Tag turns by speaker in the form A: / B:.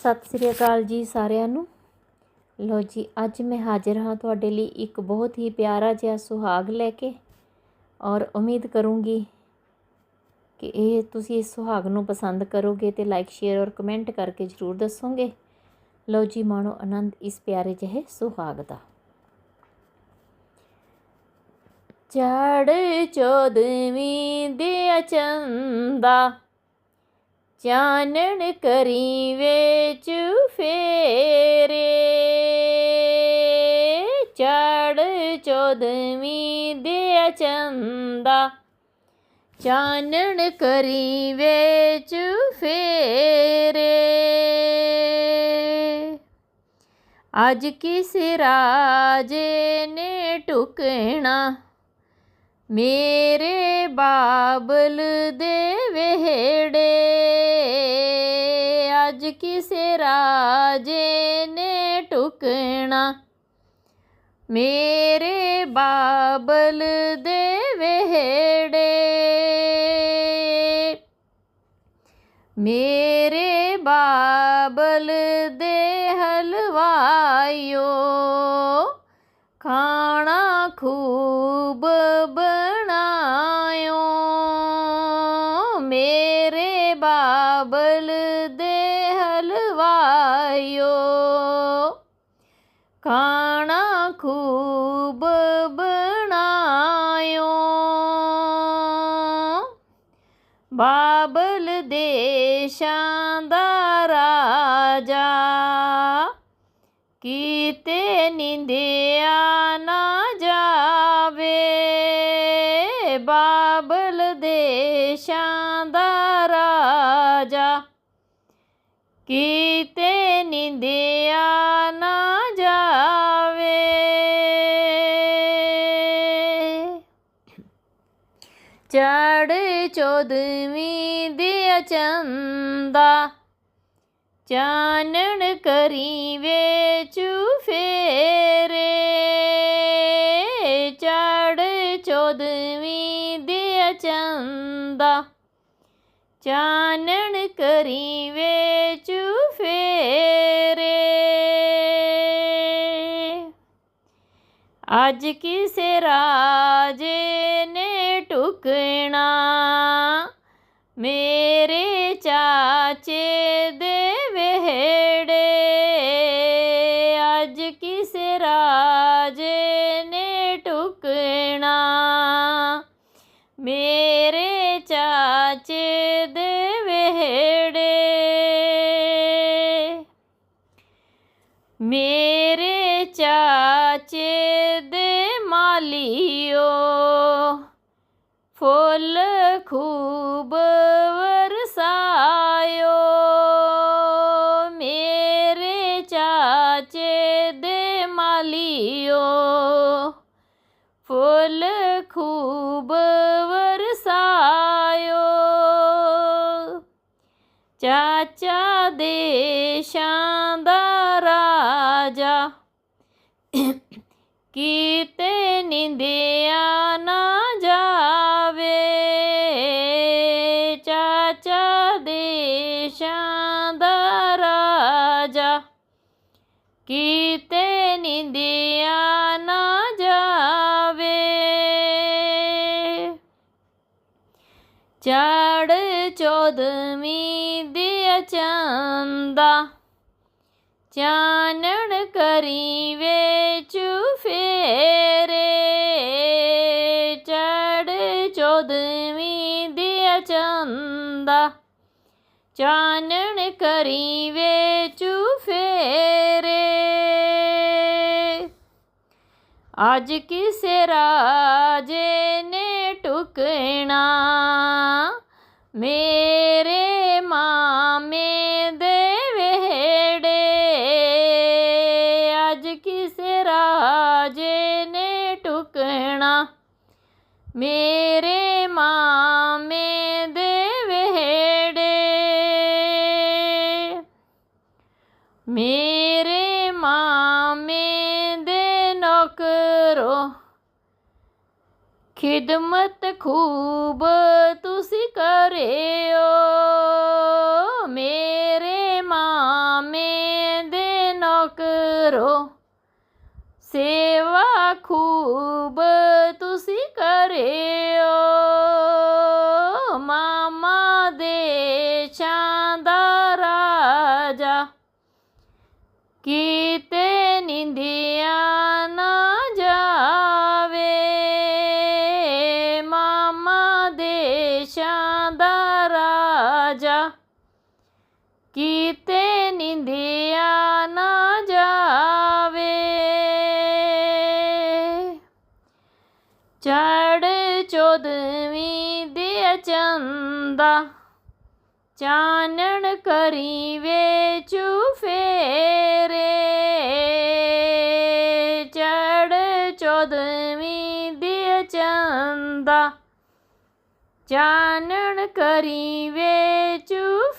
A: ਸਤਿ ਸ੍ਰੀ ਅਕਾਲ ਜੀ ਸਾਰਿਆਂ ਨੂੰ। ਲੋ ਜੀ, ਅੱਜ ਮੈਂ ਹਾਜ਼ਰ ਹਾਂ ਤੁਹਾਡੇ ਲਈ ਇੱਕ ਬਹੁਤ ਹੀ ਪਿਆਰਾ ਜਿਹਾ ਸੁਹਾਗ ਲੈ ਕੇ ਔਰ ਉਮੀਦ ਕਰੂੰਗੀ ਕਿ ਇਹ ਤੁਸੀਂ ਇਸ ਸੁਹਾਗ ਨੂੰ ਪਸੰਦ ਕਰੋਗੇ ਤੇ ਲਾਈਕ ਸ਼ੇਅਰ ਔਰ ਕਮੈਂਟ ਕਰਕੇ ਜ਼ਰੂਰ ਦੱਸੋਗੇ। ਲੋ ਜੀ, ਮਾਣੋ ਆਨੰਦ, ਇਸ ਪਿਆਰੇ ਜਿਹੇ ਸੁਹਾਗ ਦਾ। ਚੜ ਚੋਦਵੀਂ ਦੇ ਚੰਦਾ ਚਾਨਣ ਕਰੀ ਵਿੱਚ ਫੇਰੇ। ਚੜ ਚੋਦਵੀਂ ਦੇ ਚੰਦਾ। ਚਾਨਣ ਕਰੀ ਵਿੱਚ ਫੇਰੇ। ਅੱਜ ਕਿਸ ਰਾਜੇ ਨੇ ਟੁਕਣਾ? ਮੇਰੇ ਬਾਬਲ ਦੇ ਵਿਹੜੇ ਅੱਜ ਕਿਸੇ ਰਾਜੇ ਨੇ ਟੁਕਣਾ। ਮੇਰੇ ਬਾਬਲ ਦੇ ਵਿਹੜੇ। ਮੇਰੇ ਬਾਬਲ ਦੇ ਹਲਵਾਇਓ ਖਾਣਾ ਖੂਬ ਹਲਵਾਇਓ ਖਾਣਾ ਖੂਬ ਬਣਾਇਓ। ਬਾਬਲ ਦੇਸ਼ਾਂ ਦਾ ਰਾਜਾ ਕੀਤੇ ਨਿੰਦਿਆ ਨਾ ਜਾਵੇ। ਬਾਬਲ ਦੇਸ਼ਾਂ ਦਾ ਰਾਜਾ ਕੀਤੇ ਨਿੰਦਿਆ ਨਾ ਜਾਵੇ। ਚੜ ਚੋਦਵੀਂ ਦੇ ਚੰਦਾ, ਚਾਨਣ ਕਰੀ ਵਿੱਚ ਚੁਫੇਰੇ ਚੜ ਚੋਦਵੀਂ ਦੇ ਚੰਦਾ, ਚਾਨਣ ਕਰੀ ਵਿੱਚ ਫੇਰੇ ਅੱਜ ਕਿਸੇ ਰਾਜੇ ਨੇ ਟੁਕਣਾ। ਮੇਰੇ ਚਾਚੇ ਦੇ ਵਿਹੜੇ। ਅੱਜ ਕਿਸੇ ਰਾਜੇ ਨੇ ਟੁਕਣਾ। ਮੇਰੇ ਚਾਚੇ ਦੇ ਵਿਹੜੇ। ਮੇਰੇ ਚਾਚੇ ਦੇ ਮਾਲੀਓ, ਫੁੱਲ ਖੂਬ ਵਰਸਾਇਓ। ਮੇਰੇ ਚਾਚੇ ਦੇ ਮਾਲੀਓ, ਫੁੱਲ ਖੂਬ ਵਰਸਾਇਓ। ਚਾਚਾ ਦੇਸ਼ਾਂ ਦਾ ਕੀਤੇ ਨਿੰਦਿਆ ਨਾ ਜਾਵੇ। ਚਾਚਾ ਦੇਸ਼ਾਂ ਦਾ ਰਾਜਾ। ਕੀਤੇ ਨਿੰਦਿਆ ਨਾ ਜਾਵੇ। ਚੜ ਚੋਦਵੀਂ ਦੇ ਚੰਦਾ। ਚਾਨਣ ਕਰੀ ਵਿੱਚ ਫੇਰੇ, ਚੜ ਚੋਦਵੀਂ ਦੇ ਚੰਦਾ ਚਾਨਣ ਕਰੀ ਵਿੱਚ ਫੇਰੇ, ਅੱਜ ਕਿਸੇ ਰਾਜੇ ਨੇ ਟੁਕਣਾ, ਮੇਰੇ ਮਾਮੇ ਦੇ ਮੇਰੇ ਮਾਮੇ ਦੇ ਵਿਹੜੇ। ਮੇਰੇ ਮਾਮੇ ਦੇ ਨੌਕਰੋ, ਖਿਦਮਤ ਖੂਬ ਤੁਸੀਂ ਕਰਿਓ। ਮੇਰੇ ਮਾਮੇ ਕਰੋ ਸੇਵਾ ਖੂਬ ਚੰਦਾ ਚਾਨਣ ਕਰੀ ਵੇ ਚੁਫੇਰੇ ਚੜ ਚੋਦਵੀਂ ਦੇ ਚੰਦਾ ਚਾਨਣ ਕਰੀ ਵੇਚੂ